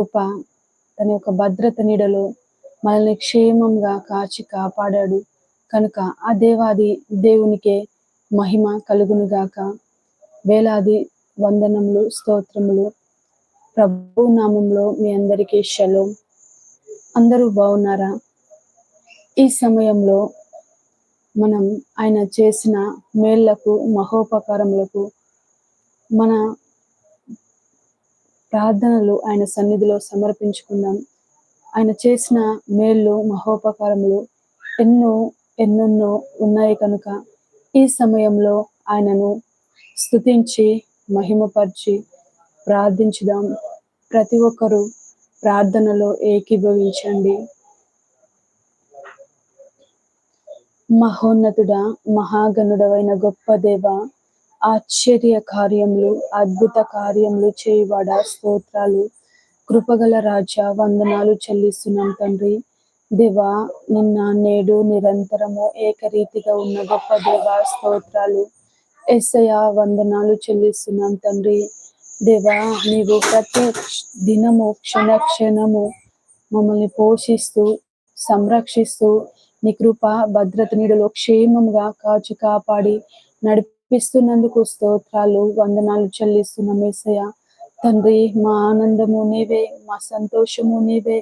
కృప తన యొక్క భద్రత నీడలో మనల్ని క్షేమంగా కాచి కాపాడాడు. కనుక ఆ దేవాది దేవునికే మహిమ కలుగునుగాక. వేలాది వందనములు స్తోత్రములు. ప్రభు నామంలో మీ అందరికీ షలో అందరూ బాగున్నారా? ఈ సమయంలో మనం ఆయన చేసిన మేళ్ళకు మహోపకారములకు మన ప్రార్థనలు ఆయన సన్నిధిలో సమర్పించుకుందాం ఆయన చేసిన మేళ్ళు మహోపకారములు ఎన్నో ఎన్నెన్నో ఉన్నాయి కనుక ఈ సమయంలో ఆయనను స్తుతించి మహిమపరిచి ప్రార్థించుదాం. ప్రతి ఒక్కరూ ప్రార్థనలో ఏకీభవించండి. మహోన్నతుడ మహాగణుడవైన గొప్ప దేవ ఆశ్చర్య కార్యములు అద్భుత కార్యములు చేయవాడ? స్తోత్రాలు. కృపగల రాజా వందనాలు చెల్లిస్తున్నాం తండ్రి. దేవా నిన్న నేడు నిరంతరము ఏకరీతిగా ఉన్న గొప్ప దేవ స్తోత్రాలు. ఎస్ఐ వందనాలు చెల్లిస్తున్నాం తండ్రి. దేవా నీవు ప్రతి దినము క్షణ క్షణము మమ్మల్ని పోషిస్తూ సంరక్షిస్తూ నీ కృప భద్రత నీడలో క్షేమంగా కాచి కాపాడి నడిపి ఇస్తున్నందుకు స్తోత్రాలు వందనాలు చెల్లిస్తున్న మేసయ్య తండ్రి మా ఆనందము నీవే మా సంతోషము నీవే.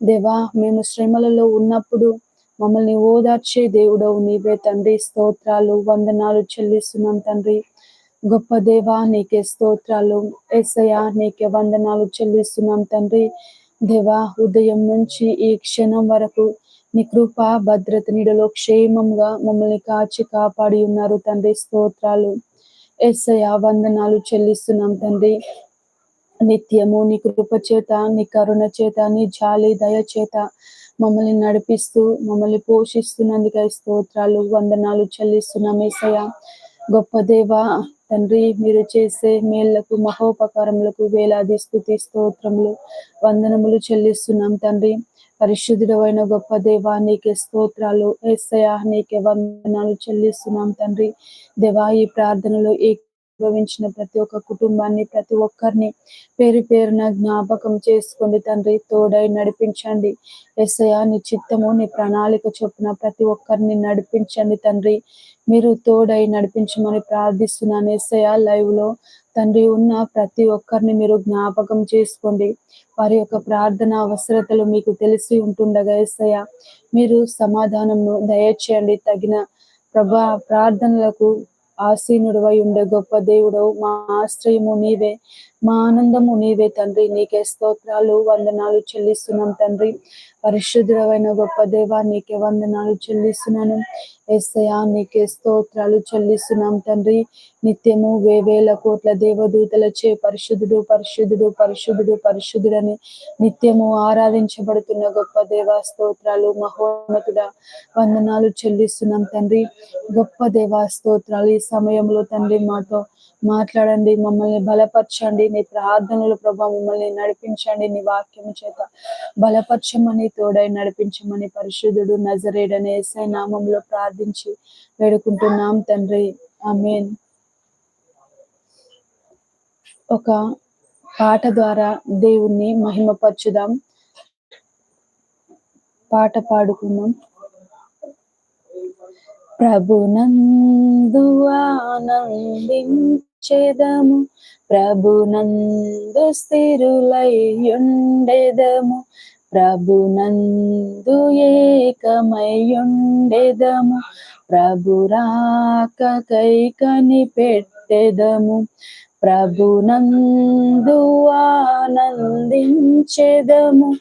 దేవా మేము శ్రమలలో ఉన్నప్పుడు మమ్మల్ని ఓదార్చే దేవుడవు నీవే తండ్రి. స్తోత్రాలు వందనాలు చెల్లిస్తున్నాం తండ్రి. గొప్ప దేవా నీకే స్తోత్రాలు. ఎస్సయ నీకే వందనాలు చెల్లిస్తున్నాం తండ్రి. దేవా ఉదయం నుంచి ఈ క్షణం వరకు నీ కృప భద్రత నీడలో క్షేమంగా మమ్మల్ని కాచి కాపాడి ఉన్నారు తండ్రి. స్తోత్రాలు. ఎస్ఐ వందనాలు చెల్లిస్తున్నాం తండ్రి. నిత్యము నీ కృప చేత నీ కరుణ చేత నీ జాలి దయ చేత మమ్మల్ని నడిపిస్తూ మమ్మల్ని పోషిస్తున్నందుకై స్తోత్రాలు వందనాలు చెల్లిస్తున్నాం ఏసయ గొప్ప దేవ తండ్రి మీరు చేసే మేళ్ళకు మహోపకారములకు వేలాది స్థుతి స్తోత్రములు వందనములు చెల్లిస్తున్నాం తండ్రి. పరిశుద్ధుడమైన గొప్ప దేవా నీకే స్తోత్రాలు. ఏసయా నీకే వందనాలు చెల్లిస్తున్నాం తండ్రి. దేవా ఈ ప్రార్థనలో ఏ అనుభవించిన ప్రతి ఒక్క కుటుంబాన్ని ప్రతి ఒక్కరిని పేరు పేరున జ్ఞాపకం చేసుకోండి తండ్రి తోడై నడిపించండి. ఎస్ఐ నీ చిత్తము నీ ప్రణాళిక చొప్పున ప్రతి ఒక్కరిని నడిపించండి తండ్రి. మీరు తోడై నడిపించమని ప్రార్థిస్తున్నాను. ఎస్ఐ లైవ్లో తండ్రి ఉన్న ప్రతి ఒక్కరిని మీరు జ్ఞాపకం చేసుకోండి. వారి యొక్క ప్రార్థన అవసరతలు మీకు తెలిసి ఉంటుండగా ఎస్ఐ మీరు సమాధానము దయచేయండి. తగిన ప్రభా ప్రార్థనలకు ఆసీనుడువై ఉండే గొప్ప దేవుడు మా ఆశ్రయము నీవే. మా ఆనందము నీవే తండ్రి. నీకే స్తోత్రాలు వందనాలు చెల్లిస్తున్నాం తండ్రి. పరిశుద్ధమైన గొప్ప దేవా నీకే వందనాలు చెల్లిస్తున్నాను. ఎస్సయా నీకే స్తోత్రాలు చెల్లిస్తున్నాం తండ్రి. నిత్యము వేవేల కోట్ల దేవదూతలచే పరిశుద్ధుడు పరిశుద్ధుడు పరిశుద్ధుడు పరిశుద్ధుడని నిత్యము ఆరాధించబడుతున్న గొప్ప దేవ స్తోత్రాలు మహోన్నతుడ వందనాలు చెల్లిస్తున్నాం తండ్రి. గొప్ప దేవ స్తోత్రాలు ఈ సమయంలో తండ్రి మాతో మాట్లాడండి మమ్మల్ని బలపరచండి. నీ ప్రార్థనలు ప్రభా మమ్మల్ని నడిపించండి. నీ వాక్యం చేత బలపరచమని తోడై నడిపించమని పరిశుద్ధుడు నజరేడని ఎస్ఐ నామంలో ప్రార్థించి వేడుకుంటున్నాం తండ్రి. ఆమెన్. ఒక పాట ద్వారా దేవుణ్ణి మహిమపరచుదాం. పాట పాడుకుందాం. ప్రభునందు ఆనందించెదము ప్రభునందు స్థిరులయ్యుండెదము. ప్రభునందు ఏకమయ్యుండెదము. కై కనిపెట్టెదము ప్రభునందు ఆనందించెదము.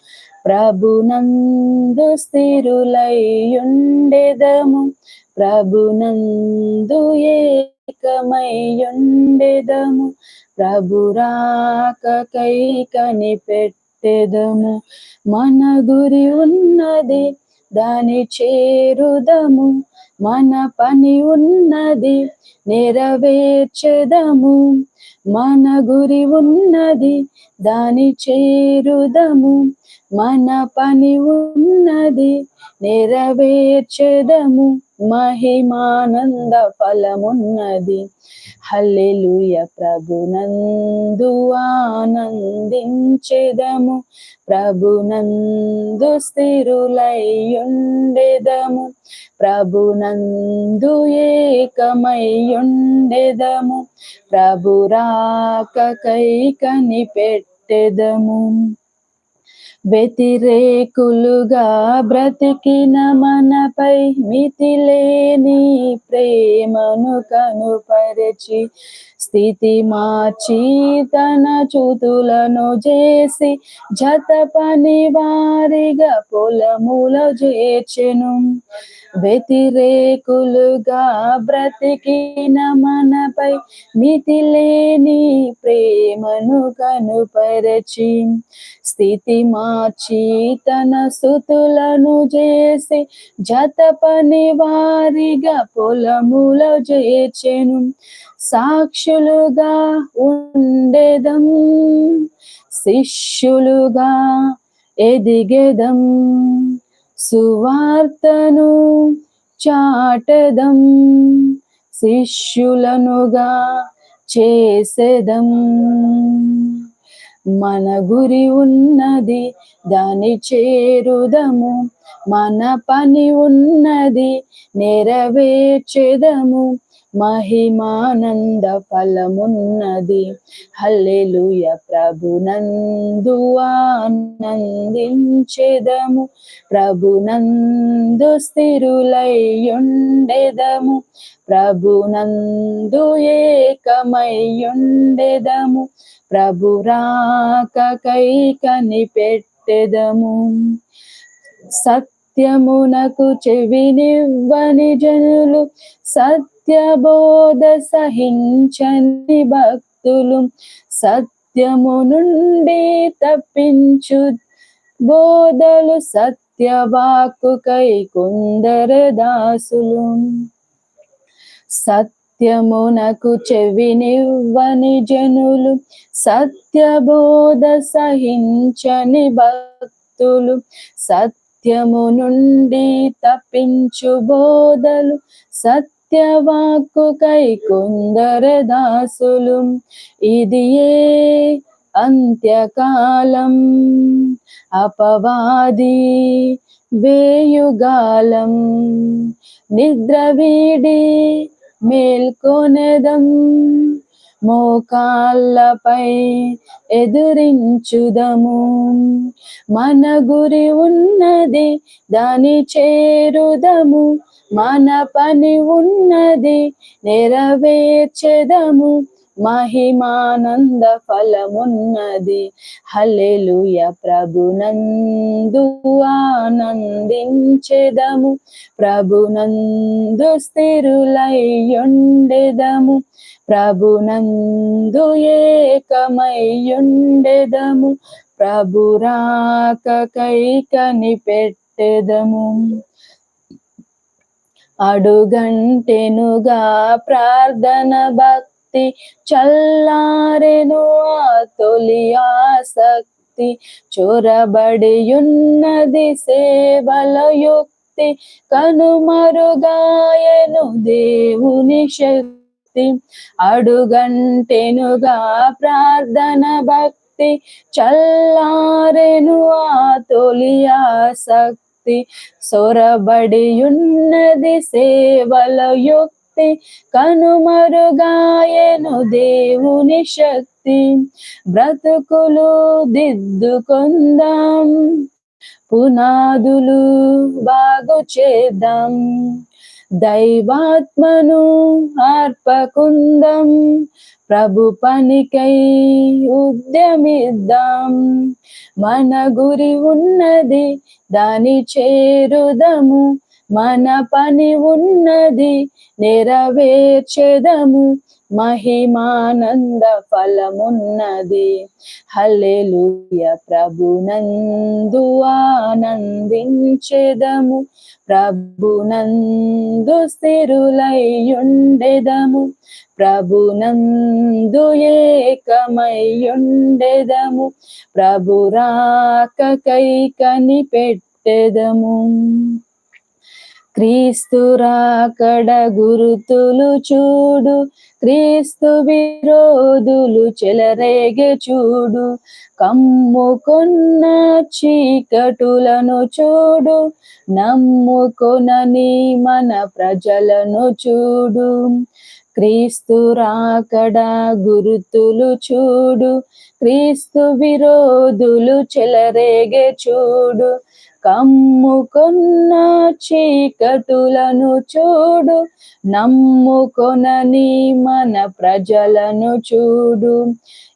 ప్రభునందు స్థిరులయ్యుండెదము. ప్రభునందు ఏకమయ్యుండెదము ప్రభురాకై కనిపెట్టెదము మన గురి ఉన్నది దాని చేరుదము. మన పని ఉన్నది నెరవేర్చెదము. మన గురి ఉన్నది దాని చేరుదము. మన పని ఉన్నది నెరవేర్చెదము. మహిమానంద ఫలమున్నది. హల్లెలూయ. ప్రభునందు ఆనందించెదము. ప్రభునందు స్థిరులయ్యుండెదము. ప్రభునందు ఏకమయ్యుండెదము. ప్రభురాకకై పెట్టెదము వ్యతిరేకులుగా బ్రతికిన మనపై మితిలేని ప్రేమను కనుపరచి స్థితి మార్చి తన చూతులను చేసి జత పని వారిగా పొలముల చేర్చెను. వ్యతిరేకులుగా బ్రతికిన మనపై మితిలేని ప్రేమను కనుపరచి స్థితి మార్చి తన స్థుతులను చేసి జత పని వారిగా పొలముల చేర్చెను. సాక్షులుగా ఉండేదం శిష్యులుగా ఎదిగెదం సువార్తను చాటదం శిష్యులనుగా చేసేదం. మన గురి ఉన్నది దాని చేరుదము మన పని ఉన్నది నెరవేర్చెదము మహిమానంద ఫలమున్నది. హల్లెలుయ. ప్రభునందు ఆనందించెదము. ప్రభునందు స్థిరులయ్యుండెదము. ప్రభునందు ఏకమయ్యుండెదము. ప్రభు రాకకై కనిపెట్టెదము. సత్యమునకు చెవినివ్వని జనులు సత్యబోధ సహించని భక్తులు. సత్యము నుండి తప్పించు బోధలు సత్యవాక్కుకై కొందర దాసులు. సత్యమునకు చెవినివ్వని జనులు సత్యబోధ సహించని భక్తులు. సత్ సత్యము నుండి తప్పించు బోధలు సత్యవాక్కుకై కొందర దాసులు. ఇది ఏ అంత్యకాలం? అపవాది వేయుగాలం. నిద్ర వీడి మేల్కొనెదం. మోకాళ్ళపై ఎదురించుదము. మన గురి ఉన్నది దాని చేరుదము. మన పని ఉన్నది నెరవేర్చెదము. మహిమానంద ఫలమున్నది. హలెలుయ ప్రభునందు ఆనందించెదము. ప్రభునందు స్థిరులయ్యుండెదము. ప్రభునందు ఏకమయ్యుండెదము. ప్రభు కైకని పెట్టెదము. అడుగంటెనుగా ప్రార్థన భక్తి శక్తి చల్లారెను ఆ తొలి ఆసక్తి. చొరబడి ఉన్నది సేవల యుక్తి కనుమరుగాయను దేవుని శక్తి. అడుగంటెనుగా ప్రార్థన భక్తి చల్లారెను ఆ తొలి ఆసక్తి. సొరబడి ఉన్నది సేవల యుక్తి కనుమరుగాయను దేవుని శక్తి. బ్రతుకులు దిద్దుకుందాం పునాదులు బాగు చేద్దాం. దైవాత్మను అర్పకుందం ప్రభు పనికై ఉద్యమిద్దాం. మన గురి ఉన్నది దాని చేరుదము మన పని ఉన్నది నెరవేర్చెదము. మహిమానంద ఫలమున్నది. హల్లెలూయ. ప్రభునందు ఆనందించెదము. ప్రభునందు స్థిరులయ్యుండెదము. ప్రభునందు ఏకమయ్యుండెదము. ప్రభురాకకై కనిపెట్టెదము. క్రీస్తు రాకడ గురుతులు చూడు క్రీస్తు విరోధులు చెలరేగె చూడు. కమ్ముకున్న చీకటులను చూడు నమ్ముకొనని మన ప్రజలను చూడు. క్రీస్తు రాకడ గురుతులు చూడు క్రీస్తు విరోధులు చెలరేగె చూడు. కమ్ముకొన్న చీకటులను చూడు నమ్ముకొనని మన ప్రజలను చూడు.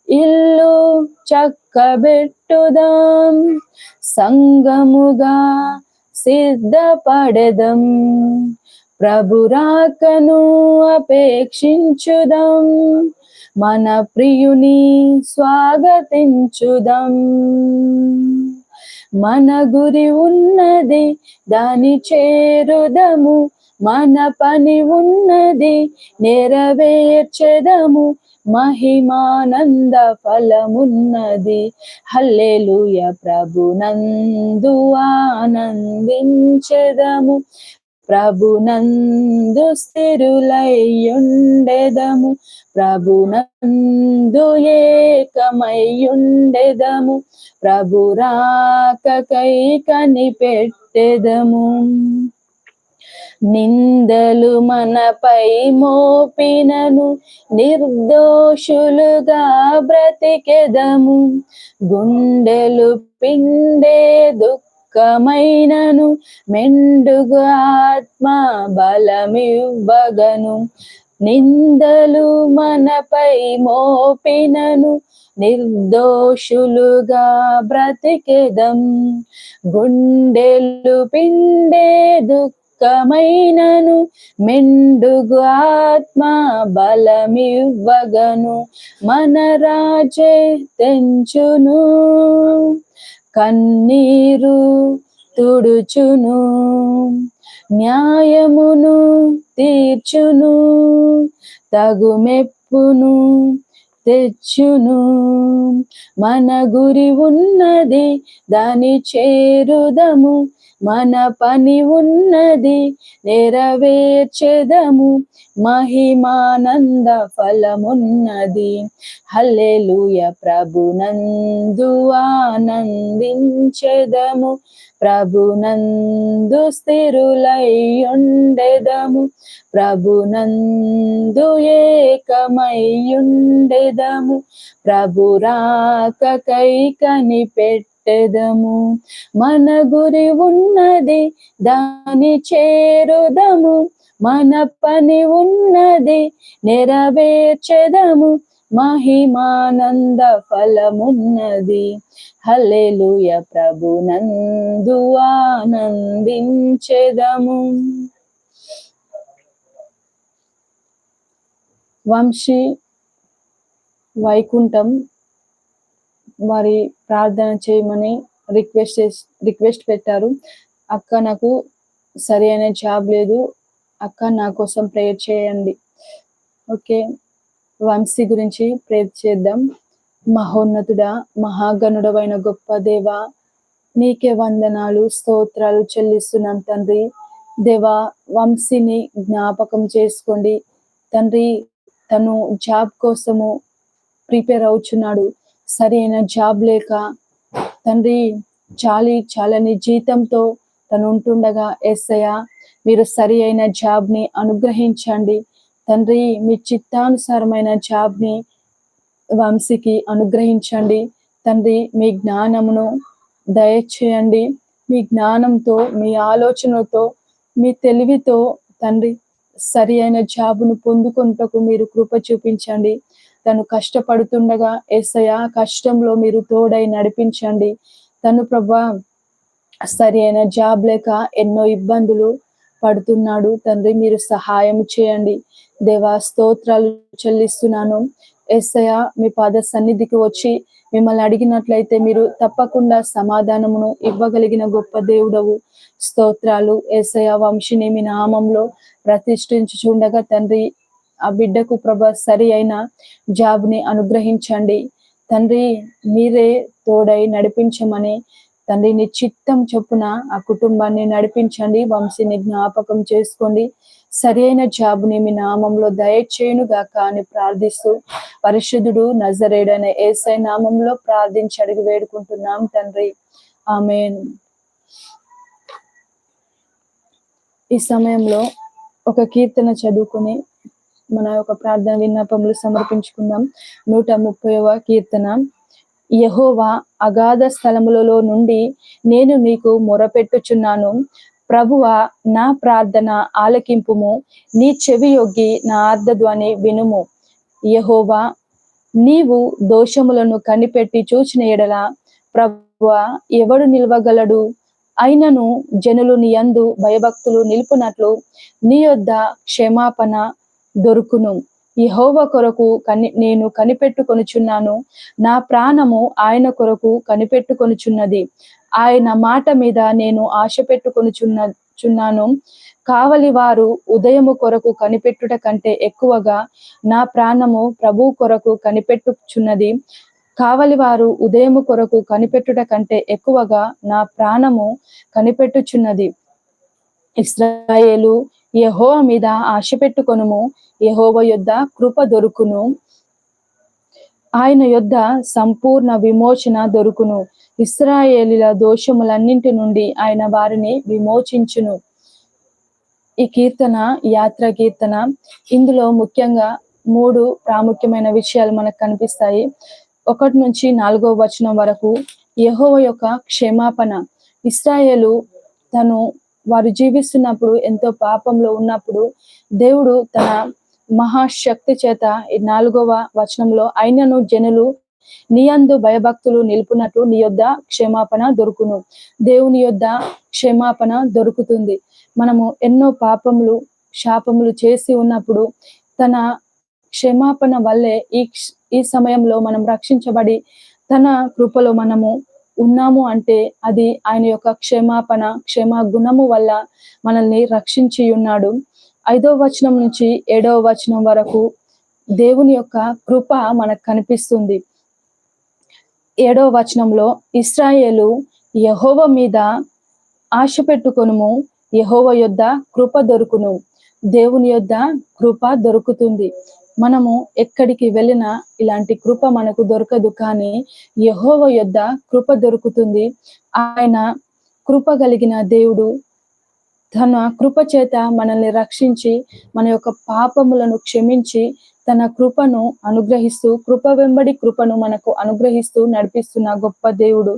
ఇల్లు చక్కబెట్టుదాం సంగముగా సిద్ధపడదం. ప్రభురాకను అపేక్షించుదాం మన ప్రియుని స్వాగతించుదాం. మన గురి ఉన్నది దాని చేరుదము. మన పని ఉన్నది నెరవేర్చెదము. మహిమానంద ఫలమున్నది. హల్లెలూయ ప్రభునందు ఆనందించెదము. ప్రభునందు స్థిరులయ్యుండెదము ప్రభునందు ఏకమయ్యుండెదము ప్రభు రాకకై కనిపెట్టెదము. నిందలు మనపై మోపినను నిర్దోషులుగా బ్రతికెదము. గుండెలు పిండే దుఃఖ దుఃఖమైనను మెండుగా ఆత్మ బలమివ్వగను. నిందలు మనపై మోపినను నిర్దోషులుగా బ్రతికెదం. గుండెలు పిండే దుఃఖమైనను మెండుగు ఆత్మ బలమివ్వగను. మన రాజే తెంచును. కన్నీరు తుడుచును న్యాయమును తీర్చును తగుమెప్పును తెచ్చును. మన గురి ఉన్నది దాని చేరుదము మన పని ఉన్నది నెరవేర్చెదము. మహిమానంద ఫలమున్నది. హల్లెలూయ ప్రభునందు ఆనందించెదము. ప్రభునందు స్థిరులయ్యుండెదము. ప్రభునందు ఏకమయ్యుండెదము. ప్రభురాకకై కనిపెట్టెదము మన గురి ఉన్నది దాని చేరుదము. మన పని ఉన్నది నెరవేర్చెదము. మహిమానంద ఫలమున్నది. హల్లెలూయ ప్రభునందు ఆనందించెదము. వంశీ వైకుంఠం వారి ప్రార్థన చేయమని రిక్వెస్ట్ రిక్వెస్ట్ పెట్టారు. అక్క నాకు సరి అయిన జాబ్ లేదు. అక్క నా కోసం ప్రేయర్ చేయండి. ఓకే. వంశీ గురించి ప్రేయర్ చేద్దాం. మహోన్నతుడా మహాగణుడవైన గొప్ప దేవ నీకే వందనాలు స్తోత్రాలు చెల్లిస్తున్నాం తండ్రి. దేవా వంశీని జ్ఞాపకం చేసుకోండి. తండ్రి తను జాబ్ కోసము ప్రిపేర్ అవుచున్నాడు. సరైన జాబ్ లేక తండ్రి చాలి చాలని జీతంతో తను ఉంటుండగా ఎస్ఐ మీరు సరి అయిన జాబ్ని అనుగ్రహించండి. తండ్రి మీ చిత్తానుసారమైన జాబ్ని వంశీకి అనుగ్రహించండి. తండ్రి మీ జ్ఞానమును దయచేయండి. మీ జ్ఞానంతో మీ ఆలోచనతో మీ తెలివితో తండ్రి సరి అయిన జాబును పొందుకొనుటకు మీరు కృప చూపించండి. తను కష్టపడుతుండగా ఏసయ కష్టంలో మీరు తోడై నడిపించండి. తను ప్రభా సరి అయిన జాబ్ లేక ఎన్నో ఇబ్బందులు పడుతున్నాడు. తండ్రి మీరు సహాయం చేయండి. దేవా స్తోత్రాలు చెల్లిస్తున్నాను. ఎస్సయ మీ పాద సన్నిధికి వచ్చి మిమ్మల్ని అడిగినట్లయితే మీరు తప్పకుండా సమాధానమును ఇవ్వగలిగిన గొప్ప దేవుడవు. స్తోత్రాలు ఏసయ వంశిని మీ నామంలో ప్రతిష్ఠించుచుండగా తండ్రి ఆ బిడ్డకు ప్రభ సరి అయిన జాబ్ని అనుగ్రహించండి. తండ్రి మీరే తోడై నడిపించమని తండ్రి నీ చిత్తం చొప్పున ఆ కుటుంబాన్ని నడిపించండి. వంశీని జ్ఞాపకం చేసుకోండి. సరి అయిన జాబుని మీ నామంలో దయచేయును గాక అని ప్రార్థిస్తూ పరిశుద్ధుడు నజరేడనే ఏసై నామంలో ప్రార్థించి అడిగి వేడుకుంటున్నాం తండ్రి. ఆమెన్. ఈ సమయంలో ఒక కీర్తన చదువుకుని మన యొక్క ప్రార్థన విన్నపములు సమర్పించుకుందాం. నూట ముప్పైవ కీర్తన. యహోవా అగాధ స్థలములలో నుండి నేను నీకు మొరపెట్టుచున్నాను. ప్రభువ నా ప్రార్థన ఆలకింపుము. నీ చెవి యొగ్గి నా ఆర్ధధ్వని వినుము. యహోవా నీవు దోషములను కనిపెట్టి చూచిన ఎడల ప్రభువ ఎవడు నిల్వగలడు? అయినను జనులు నీ యందు భయభక్తులు నిలుపునట్లు నీ యొద్ద క్షమాపణ దొరుకును. యహోవ కొరకు కని నేను కనిపెట్టుకొనుచున్నాను. నా ప్రాణము ఆయన కొరకు కనిపెట్టుకొనుచున్నది. ఆయన మాట మీద నేను ఆశ పెట్టుకొనుచున్న చున్నాను కావలి వారు ఉదయము కొరకు కనిపెట్టుట కంటే ఎక్కువగా నా ప్రాణము ప్రభు కొరకు కనిపెట్టుచున్నది. కావలి వారు ఉదయము కొరకు కనిపెట్టుట కంటే ఎక్కువగా నా ప్రాణము కనిపెట్టుచున్నది. ఇస్రాయేలు యహోవ మీద ఆశ పెట్టుకొనుము. యహోవ యొద్ద కృప దొరుకును. ఆయన యొద్ద సంపూర్ణ విమోచన దొరుకును. ఇస్రాయేలీల దోషములన్నింటి నుండి ఆయన వారిని విమోచించును. ఈ కీర్తన యాత్ర కీర్తన ఇందులో ముఖ్యంగా మూడు ప్రాముఖ్యమైన విషయాలు మనకు కనిపిస్తాయి. ఒకటి నుంచి నాలుగో వచనం వరకు యహోవ యొక్క క్షమాపణ. ఇస్రాయేలు తను వారు జీవిస్తున్నప్పుడు ఎంతో పాపంలో ఉన్నప్పుడు దేవుడు తన మహాశక్తి చేత ఈ నాలుగవ వచనంలో అయినను జనులు నీ అందు భయభక్తులు నిలుపునట్టు నీ యొద్ద క్షమాపణ దొరుకును. దేవుని యొద్ద క్షమాపణ దొరుకుతుంది. మనము ఎన్నో పాపములు శాపములు చేసి ఉన్నప్పుడు తన క్షమాపణ వల్లే ఈ ఈ సమయంలో మనం రక్షించబడి తన కృపలో మనము ఉన్నాము అంటే అది ఆయన యొక్క క్షమాపణ క్షమా గుణము వల్ల మనల్ని రక్షించి ఉన్నాడు ఐదో వచనం నుంచి ఏడవ వచనం వరకు దేవుని యొక్క కృప మనకు కనిపిస్తుంది. ఏడవ వచనంలో ఇస్రాయేలు యహోవ మీద ఆశ పెట్టుకొనుము యహోవ యొద్ద కృప దొరుకును. దేవుని యొద్ద కృప దొరుకుతుంది. మనము ఎక్కడికి వెళ్ళినా ఇలాంటి కృప మనకు దొరకదు కానీ యహోవ యొద్ద కృప దొరుకుతుంది. ఆయన కృప కలిగిన దేవుడు తన కృప చేత మనల్ని రక్షించి మన యొక్క పాపములను క్షమించి తన కృపను అనుగ్రహిస్తూ కృప వెంబడి కృపను మనకు అనుగ్రహిస్తూ నడిపిస్తున్న గొప్ప దేవుడు.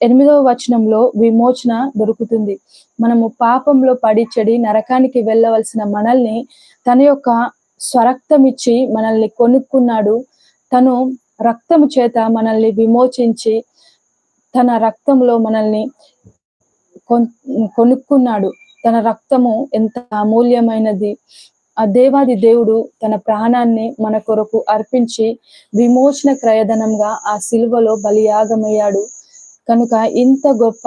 ఎనిమిదవ వచనంలో విమోచన దొరుకుతుంది. మనము పాపంలో పడి చెడి నరకానికి వెళ్ళవలసిన మనల్ని తన యొక్క స్వరక్తం ఇచ్చి మనల్ని కొనుక్కున్నాడు. తను రక్తము చేత మనల్ని విమోచించి తన రక్తంలో మనల్ని కొనుక్కున్నాడు. తన రక్తము ఎంత అమూల్యమైనది. ఆ దేవాది దేవుడు తన ప్రాణాన్ని మన కొరకు అర్పించి విమోచన క్రయధనంగా ఆ సిలువలో బలియాగమయ్యాడు. కనుక ఇంత గొప్ప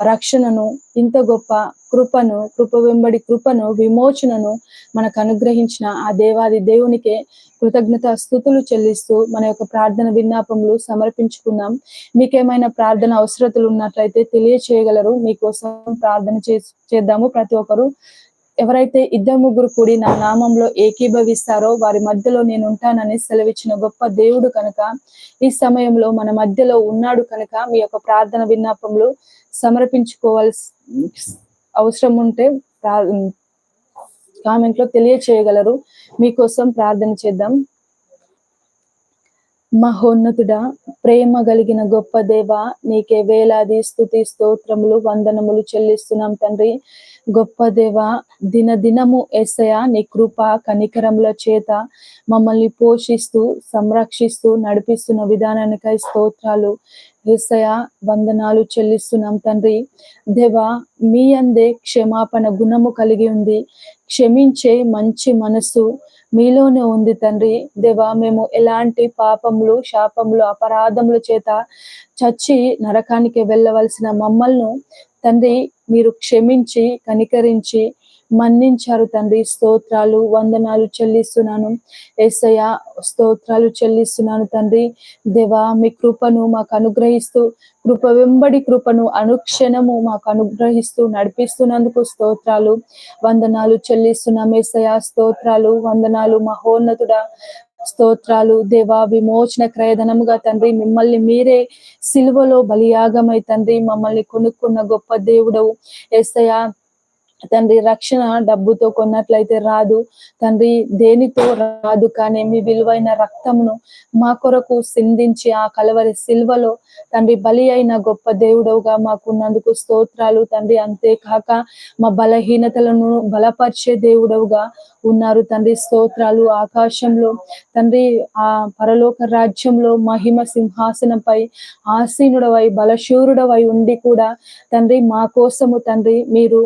రక్షణను ఇంత గొప్ప కృపను కృప వెంబడి కృపను విమోచనను మనకు అనుగ్రహించిన ఆ దేవాది దేవునికే కృతజ్ఞత స్థుతులు చెల్లిస్తూ మన యొక్క ప్రార్థన విజ్ఞాపములు సమర్పించుకుందాం. మీకేమైనా ప్రార్థన అవసరతలు ఉన్నట్లయితే తెలియచేయగలరు. మీకోసం ప్రార్థన చేద్దాము. ప్రతి ఒక్కరు ఎవరైతే ఇద్దరు ముగ్గురు కూడి నా నామంలో ఏకీభవిస్తారో వారి మధ్యలో నేను ఉంటానని సెలవిచ్చిన గొప్ప దేవుడు కనుక ఈ సమయంలో మన మధ్యలో ఉన్నాడు కనుక మీ యొక్క ప్రార్థన విన్నపములు సమర్పించుకోవాల్సి అవసరం ఉంటే కామెంట్లో తెలియచేయగలరు. మీకోసం ప్రార్థన చేద్దాం. మహోన్నతుడా ప్రేమ కలిగిన గొప్ప దేవ నీకే వేలాది స్థుతి స్తోత్రములు వందనములు చెల్లిస్తున్నాం తండ్రి. గొప్ప దేవ దినదినము ఎసయ నీ కృప కనికరముల చేత మమ్మల్ని పోషిస్తూ సంరక్షిస్తూ నడిపిస్తున్న విధానానికై స్తోత్రాలు. ఏసయ వందనాలు చెల్లిస్తున్నాం తండ్రి. దేవా మీ అందే క్షమాపణ గుణము కలిగి ఉంది. క్షమించే మంచి మనసు మీలోనే ఉంది తండ్రి. దేవా మేము ఎలాంటి పాపములు శాపములు అపరాధముల చేత చచ్చి నరకానికి వెళ్ళవలసిన మమ్మల్ని తండ్రి మీరు క్షమించి కనికరించి మన్నించారు తండ్రి. స్తోత్రాలు వందనాలు చెల్లిస్తున్నాను. ఏసయ్య స్తోత్రాలు చెల్లిస్తున్నాను తండ్రి. దేవా మీ కృపను మాకు అనుగ్రహిస్తూ కృప వెంబడి కృపను అనుక్షణము మాకు అనుగ్రహిస్తూ నడిపిస్తున్నందుకు స్తోత్రాలు వందనాలు చెల్లిస్తున్నాం. ఏసయ స్తోత్రాలు వందనాలు మహోన్నతుడా. స్తోత్రాలు దేవా విమోచన క్రయధనముగా తండ్రి మిమ్మల్ని మీరే సిలువలో బలియాగమై తండ్రి మమ్మల్ని కొనుక్కున్న గొప్ప దేవుడవు. ఏసయ తండ్రి రక్షణ డబ్బుతో కొన్నట్లయితే రాదు. తండ్రి దేనితో రాదు కానీ మీ విలువైన రక్తమును మా కొరకు సింధించి ఆ కలవరి సిల్వలో తండ్రి బలి అయిన గొప్ప దేవుడవుగా మాకున్నందుకు స్తోత్రాలు తండ్రి. అంతేకాక మా బలహీనతలను బలపరిచే దేవుడవుగా ఉన్నారు తండ్రి. స్తోత్రాలు ఆకాశంలో తండ్రి ఆ పరలోక రాజ్యంలో మహిమ సింహాసనంపై ఆసీనుడవై బలశూరుడవై ఉండి కూడా తండ్రి మా కోసము తండ్రి మీరు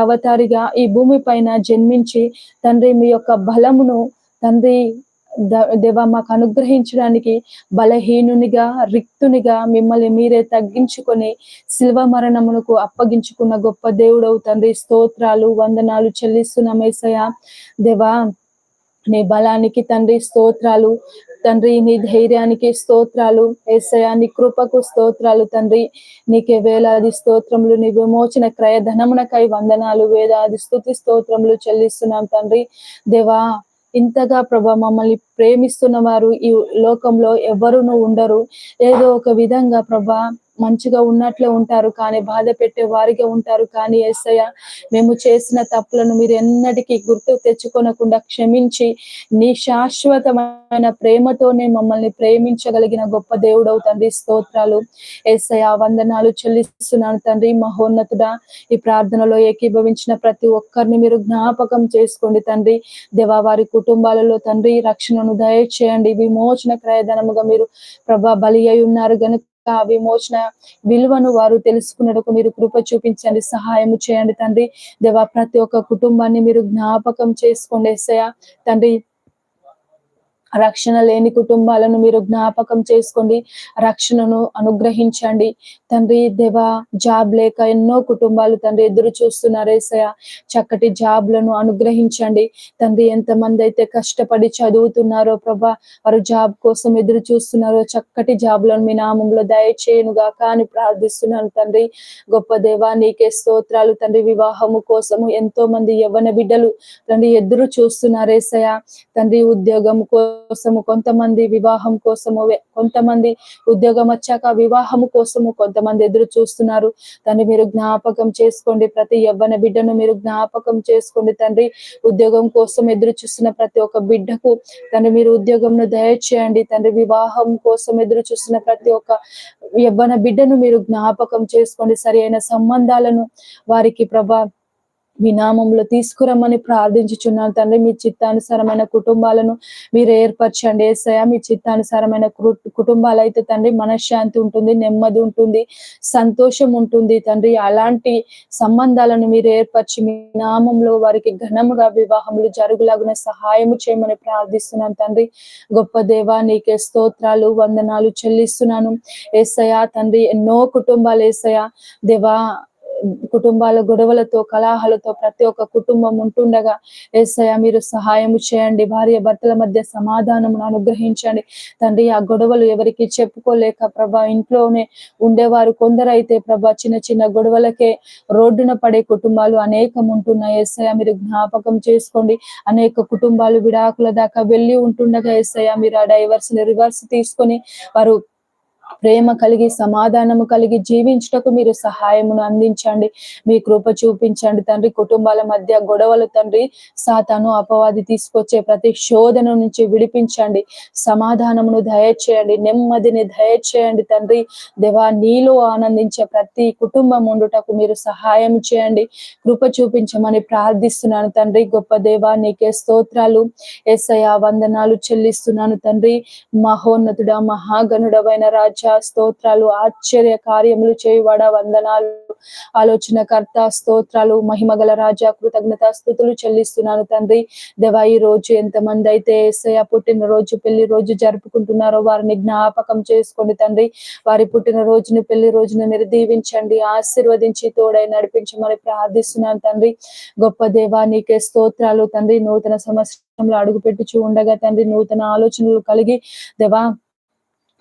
అవతారిగా ఈ భూమి పైన జన్మించి తండ్రి మీ యొక్క బలమును తండ్రి దేవ మాకు అనుగ్రహించడానికి బలహీనునిగా రిక్తునిగా మిమ్మల్ని మీరే తగ్గించుకొని శిల్వ మరణమునకు అప్పగించుకున్న గొప్ప దేవుడవు తండ్రి. స్తోత్రాలు వందనాలు చెల్లిస్తున్నామేసయ దేవా నీ బలానికి తండ్రి స్తోత్రాలు తండ్రి నీ ధైర్యానికి స్తోత్రాలు. ఏసయా నీ కృపకు స్తోత్రాలు తండ్రి. నీకే వేలాది స్తోత్రములు నీ విమోచన క్రయ ధనమునకై వందనాలు వేదాది స్థుతి స్తోత్రములు చెల్లిస్తున్నాం తండ్రి. దేవా ఇంతగా ప్రభా మమ్మల్ని ప్రేమిస్తున్న వారు ఈ లోకంలో ఎవరును ఉండరు. ఏదో ఒక విధంగా ప్రభా మంచిగా ఉన్నట్లే ఉంటారు కానీ బాధ పెట్టే వారిగా ఉంటారు. కానీ ఎస్సయ్య మేము చేసిన తప్పులను మీరు ఎన్నటికీ గుర్తు తెచ్చుకోనకుండా క్షమించి నీ శాశ్వతమైన ప్రేమతోనే మమ్మల్ని ప్రేమించగలిగిన గొప్ప దేవుడవు తండ్రి. స్తోత్రాలు. ఎస్సయ్య వందనాలు చెల్లిస్తున్నాను తండ్రి. మహోన్నతుడ ఈ ప్రార్థనలో ఏకీభవించిన ప్రతి ఒక్కరిని మీరు జ్ఞాపకం చేసుకోండి తండ్రి. దేవా వారి కుటుంబాలలో తండ్రి రక్షణను దయచేయండి. విమోచన క్రయధనముగా మీరు ప్రభా బలి అయి ఉన్నారు. గనుక విమోచన విలువను వారు తెలుసుకున్నటకు మీరు కృప చూపించండి సహాయం చేయండి తండ్రి. దేవా ప్రతి ఒక్క కుటుంబాన్ని మీరు జ్ఞాపకం చేసుకోండి ఎస్సయ తండ్రి రక్షణ లేని కుటుంబాలను మీరు జ్ఞాపకం చేసుకోండి రక్షణను అనుగ్రహించండి. తండ్రి దేవ జాబ్ లేక ఎన్నో కుటుంబాలు తండ్రి ఎదురు చూస్తున్నారు ఏసయ చక్కటి జాబ్లను అనుగ్రహించండి. తండ్రి ఎంతమంది అయితే కష్టపడి చదువుతున్నారో ప్రభా వారు జాబ్ కోసం ఎదురు చూస్తున్నారో చక్కటి జాబ్లను మీ నామంలో దయచేయనుగా కానీ ప్రార్థిస్తున్నాను తండ్రి. గొప్ప దేవా నీకే స్తోత్రాలు తండ్రి. వివాహము కోసము ఎంతో మంది యవ్వన బిడ్డలు తండ్రి ఎదురు చూస్తున్నారేసయ తండ్రి ఉద్యోగం కోసము కొంతమంది వివాహం కోసము కొంతమంది ఉద్యోగం వచ్చాక వివాహము కోసము కొంతమంది ఎదురు చూస్తున్నారు. తండ్రి మీరు జ్ఞాపకం చేసుకోండి. ప్రతి యవ్వన బిడ్డను మీరు జ్ఞాపకం చేసుకోండి తండ్రి. ఉద్యోగం కోసం ఎదురు చూస్తున్న ప్రతి ఒక్క బిడ్డకు తండ్రి మీరు ఉద్యోగంను దయచేయండి. తండ్రి వివాహం కోసం ఎదురు చూస్తున్న ప్రతి ఒక్క యవ్వన బిడ్డను మీరు జ్ఞాపకం చేసుకోండి. సరి సంబంధాలను వారికి ప్రభా వినామంలో తీసుకురమ్మని ప్రార్థించుచున్నాను తండ్రి. మీ చిత్తానుసారమైన కుటుంబాలను మీరు ఏర్పరచండి. ఏసయ మీ చిత్తానుసారమైన కుటుంబాలు అయితే తండ్రి మనశ్శాంతి ఉంటుంది నెమ్మది ఉంటుంది సంతోషం ఉంటుంది తండ్రి. అలాంటి సంబంధాలను మీరు ఏర్పరిచి మీ నామంలో వారికి ఘనముగా వివాహములు జరుగులాగున సహాయము చేయమని ప్రార్థిస్తున్నాను తండ్రి. గొప్ప దేవా నీకే స్తోత్రాలు వందనాలు చెల్లిస్తున్నాను. ఏసయా తండ్రి ఎన్నో కుటుంబాలు ఏసయా దేవా కుటుంబాల గొడవలతో కలాహాలతో ప్రతి ఒక్క కుటుంబం ఉంటుండగా ఏసయ మీరు సహాయం చేయండి. భార్య భర్తల మధ్య సమాధానం అనుగ్రహించండి. తండ్రి ఆ గొడవలు ఎవరికి చెప్పుకోలేక ప్రభా ఇంట్లోనే ఉండేవారు కొందరైతే ప్రభా చిన్న చిన్న గొడవలకే రోడ్డున పడే కుటుంబాలు అనేకం ఉంటున్నాయి. ఏసయ మీరు జ్ఞాపకం చేసుకోండి. అనేక కుటుంబాలు విడాకుల దాకా వెళ్ళి ఉంటుండగా ఏసయ మీరు ఆ డైవర్స్ రివర్స్ తీసుకొని వారు ప్రేమ కలిగి సమాధానము కలిగి జీవించుటకు మీరు సహాయమును అందించండి. మీ కృప చూపించండి తండ్రి. కుటుంబాల మధ్య గొడవలు తండ్రి. సాతాను అపవాది తీసుకొచ్చే ప్రతి శోధన నుంచి విడిపించండి. సమాధానమును దయచేయండి. నెమ్మదిని దయచేయండి తండ్రి. దేవా నీలో ఆనందించే ప్రతి కుటుంబం ఉండుటకు మీరు సహాయం చేయండి. కృప చూపించమని ప్రార్థిస్తున్నాను తండ్రి. గొప్ప దేవా నీకే స్తోత్రాలు. ఎస్ఐ వందనాలు చెల్లిస్తున్నాను తండ్రి. మహోన్నతుడ మహాగణుడవైన రాజు రాజా స్తోత్రాలు ఆశ్చర్య కార్యములు చేయువాడ వందనాలు. ఆలోచనకర్త స్తోత్రాలు మహిమగల రాజా కృతజ్ఞత స్థుతులు చెల్లిస్తున్నాను తండ్రి. దేవా ఈ రోజు ఎంతమంది అయితే ఏసయ పుట్టినరోజు పెళ్ళి రోజు జరుపుకుంటున్నారో వారిని జ్ఞాపకం చేసుకోండి తండ్రి. వారి పుట్టిన రోజుని పెళ్ళి రోజుని మీరు దీవించండి ఆశీర్వదించి తోడై నడిపించమని ప్రార్థిస్తున్నాను తండ్రి. గొప్ప దేవా నీకే స్తోత్రాలు తండ్రి. నూతన సంవత్సరంలో అడుగు పెట్టుచు ఉండగా తండ్రి నూతన ఆలోచనలు కలిగి దేవా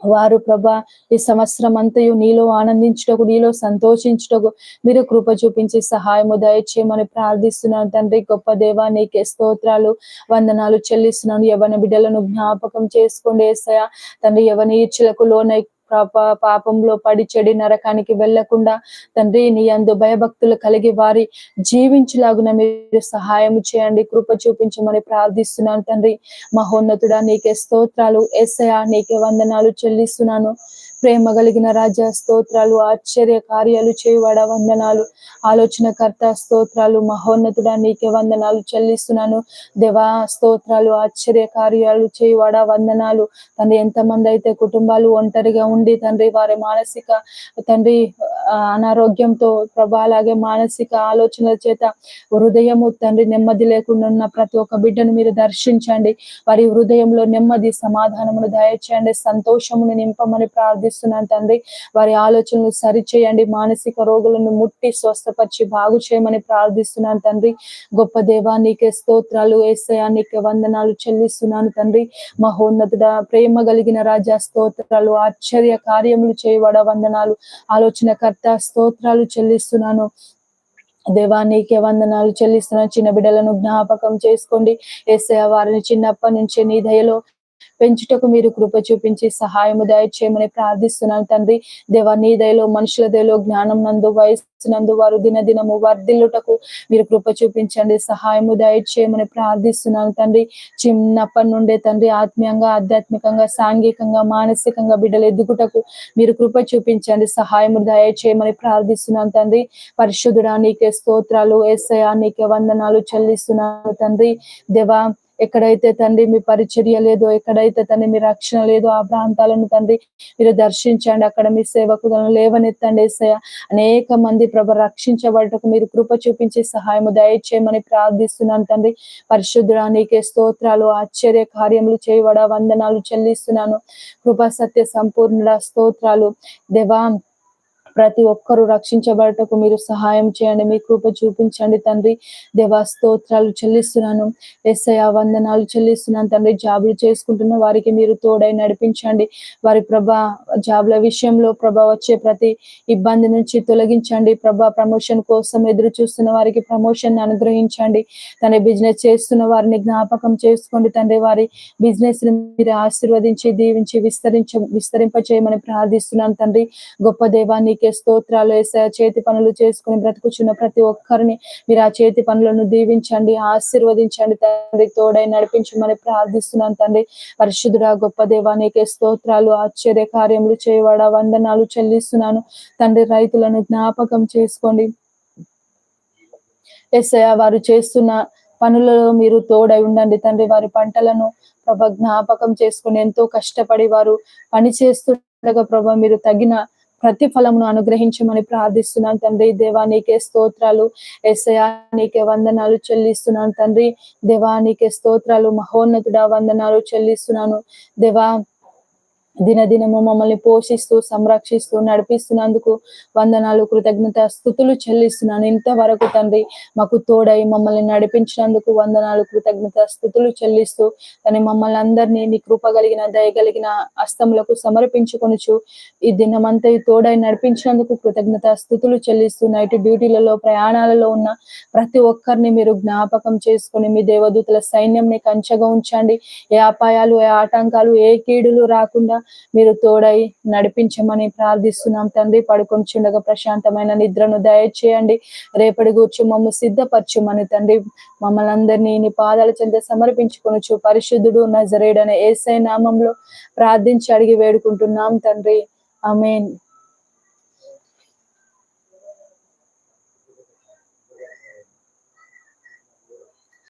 వారు ప్రభా ఈ సంవత్సరం అంతయు నీలో ఆనందించుటకు నీలో సంతోషించుటకు మీరు కృప చూపించి సహాయము దయచేయమని ప్రార్థిస్తున్నాను తండ్రి. గొప్ప దేవా నీకే స్తోత్రాలు వందనాలు చెల్లిస్తున్నాను. యవన బిడ్డలను జ్ఞాపకం చేసుకోండి ఏసయ తండ్రి యవని ఈర్చులకు లోనై పాప- పాపంలో పడి చెడి నరకానికి వెళ్ళకుండా తండ్రి నీ అందు భయభక్తులు కలిగి వారి జీవించలాగున మీరు సహాయం చేయండి కృప చూపించమని ప్రార్థిస్తున్నాను తండ్రి. మహోన్నతుడా నీకే స్తోత్రాలు. ఎస్ఐ నీకే వందనాలు చెల్లిస్తున్నాను. ప్రేమ కలిగిన రాజా స్తోత్రాలు ఆశ్చర్య కార్యాలు చేయువాడ వందనాలు. ఆలోచనకర్త స్తోత్రాలు మహోన్నతుడా నీకే వందనాలు చెల్లిస్తున్నాను. దేవా స్తోత్రాలు ఆశ్చర్య కార్యాలు చేయువాడ వందనాలు. తండ్రి ఎంతమంది అయితే కుటుంబాలు ఒంటరిగా ఉండి తండ్రి వారి మానసిక తండ్రి అనారోగ్యంతో ప్రభా అలాగే మానసిక ఆలోచనల చేత హృదయము తండ్రి నెమ్మది లేకుండా ఉన్న ప్రతి ఒక్క బిడ్డను మీరు దర్శించండి. వారి హృదయంలో నెమ్మది సమాధానమును దయచేయండి. సంతోషమును నింపమని ప్రార్థిస్తున్నాను తండ్రి. వారి ఆలోచనలు సరిచేయండి. మానసిక రోగులను ముట్టి స్వస్థపరిచి బాగు చేయమని ప్రార్థిస్తున్నాను తండ్రి. గొప్ప దేవా నీకే స్తోత్రాలు. ఏసయా నీకే వందనాలు చెల్లిస్తున్నాను తండ్రి. మహోన్నతుడ ప్రేమ కలిగిన రాజా స్తోత్రాలు ఆశ్చర్య కార్యములు చేయబడ వందనాలు. ఆలోచనకర్త స్తోత్రాలు చెల్లిస్తున్నాను. దేవా నీకే వందనాలు చెల్లిస్తున్నాను. చిన్న బిడ్డలను జ్ఞాపకం చేసుకోండి. ఏసయ వారిని చిన్నప్పటి నుంచే నీ దయలో పెంచుటకు మీరు కృప చూపించి సహాయము దయచేయమని ప్రార్థిస్తున్నాను తండ్రి. దేవా నీ దయలో మనుషుల దయలో జ్ఞానం నందు వయస్సు నందు వారు దినదినము వర్ధిల్లుటకు మీరు కృప చూపించండి సహాయము దయచేయమని ప్రార్థిస్తున్నాను తండ్రి. చిన్నప్పటి నుండే తండ్రి ఆత్మీయంగా ఆధ్యాత్మికంగా సాంఘికంగా మానసికంగా బిడ్డలు ఎదుగుటకు మీరు కృప చూపించండి సహాయము దయచేయమని ప్రార్థిస్తున్నాను తండ్రి. పరిశుద్ధుడా నీకే స్తోత్రాలు ఎస్ఐ నీకే వందనాలు చెల్లిస్తున్నాను తండ్రి. దేవా ఎక్కడైతే తండ్రి మీ పరిచర్య లేదో ఎక్కడైతే తండ్రి మీ రక్షణ లేదో ఆ ప్రాంతాలను తండ్రి మీరు దర్శించండి. అక్కడ మీ సేవకులను లేవనెత్తండి ఏసయ అనేక మంది ప్రభ రక్షించబడటకు మీరు కృప చూపించే సహాయము దయచేయమని ప్రార్థిస్తున్నాను తండ్రి. పరిశుద్ధుడా నీకే స్తోత్రాలు ఆశ్చర్య కార్యములు చేయబడ వందనాలు చెల్లిస్తున్నాను. కృపా సత్య సంపూర్ణ స్తోత్రాలు. దేవా ప్రతి ఒక్కరూ రక్షించబడటకు మీరు సహాయం చేయండి. మీ కృప చూపించండి తండ్రి. దేవా స్తోత్రాలు చెల్లిస్తున్నాను. ఎస్ఐ వందనాలు చెల్లిస్తున్నాను తండ్రి. జాబులు చేసుకుంటున్న వారికి మీరు తోడై నడిపించండి. వారి ప్రభా జాబుల విషయంలో ప్రభా వచ్చే ప్రతి ఇబ్బంది నుంచి తొలగించండి. ప్రభా ప్రమోషన్ కోసం ఎదురు చూస్తున్న వారికి ప్రమోషన్ అనుగ్రహించండి. తండ్రి బిజినెస్ చేస్తున్న వారిని జ్ఞాపకం చేసుకోండి తండ్రి. వారి బిజినెస్ మీరు ఆశీర్వదించి దీవించి విస్తరించ విస్తరింప చేయమని ప్రార్థిస్తున్నాను తండ్రి. గొప్ప దేవా నీకే స్తోత్రాలు వేసే చేతి పనులు చేసుకుని బ్రతుకుచున్న ప్రతి ఒక్కరిని మీరు ఆ చేతి పనులను దీవించండి ఆశీర్వదించండి తండ్రి తోడై నడిపించమని ప్రార్థిస్తున్నాను తండ్రి. పరిశుద్ధుడా గొప్ప దేవా నీకే స్తోత్రాలు ఆశ్చర్య కార్యములు చేయవాడా వందనాలు చెల్లిస్తున్నాను. తండ్రి రైతులను జ్ఞాపకం చేసుకోండి. ఎస్ఐ వారు చేస్తున్న పనులలో మీరు తోడై ఉండండి తండ్రి. వారి పంటలను ప్రభ జ్ఞాపకం చేసుకుని ఎంతో కష్టపడి వారు పని చేస్తుండగా ప్రభ మీరు తగిన ప్రతిఫలమును అనుగ్రహించమని ప్రార్థిస్తున్నాను తండ్రి. దేవా నీకే స్తోత్రాలు. ఎస్ఐయా నీకే వందనాలు చెల్లిస్తున్నాను తండ్రి. దేవా నీకే స్తోత్రాలు. మహోన్నతుడా వందనాలు చెల్లిస్తున్నాను. దేవా దినదినము మమ్మల్ని పోషిస్తూ సంరక్షిస్తూ నడిపిస్తున్నందుకు వందనాలు కృతజ్ఞత స్థుతులు చెల్లిస్తున్నాను. ఇంతవరకు తండ్రి మాకు తోడై మమ్మల్ని నడిపించినందుకు వందనాలు కృతజ్ఞత స్థుతులు చెల్లిస్తూ తను మమ్మల్ని అందరినీ నీ కృప కలిగిన దయగలిగిన అస్తములకు సమర్పించుకొనుచు ఈ దినమంతా తోడై నడిపించినందుకు కృతజ్ఞత స్థుతులు చెల్లిస్తూ నైట్ డ్యూటీలలో ప్రయాణాలలో ఉన్న ప్రతి ఒక్కరిని మీరు జ్ఞాపకం చేసుకొని మీ దేవదూతల సైన్యంని కంచగా ఉంచండి. ఏ అపాయాలు ఏ ఆటంకాలు ఏ కీడులు రాకుండా మీరు తోడై నడిపించమని ప్రార్థిస్తున్నాం తండ్రి. పడుకొని చుండగా ప్రశాంతమైన నిద్రను దయచేయండి. రేపటి గూర్చి మమ్మల్ని సిద్ధపరచుమని తండ్రి. మమ్మల్ని అందరినీ నీ పాదాల చెంత సమర్పించుకొనొచ్చు పరిశుద్ధుడు నజరేడనే ఏసై నామంలో ప్రార్థించి అడిగి వేడుకుంటున్నాం తండ్రి. ఆమేన్.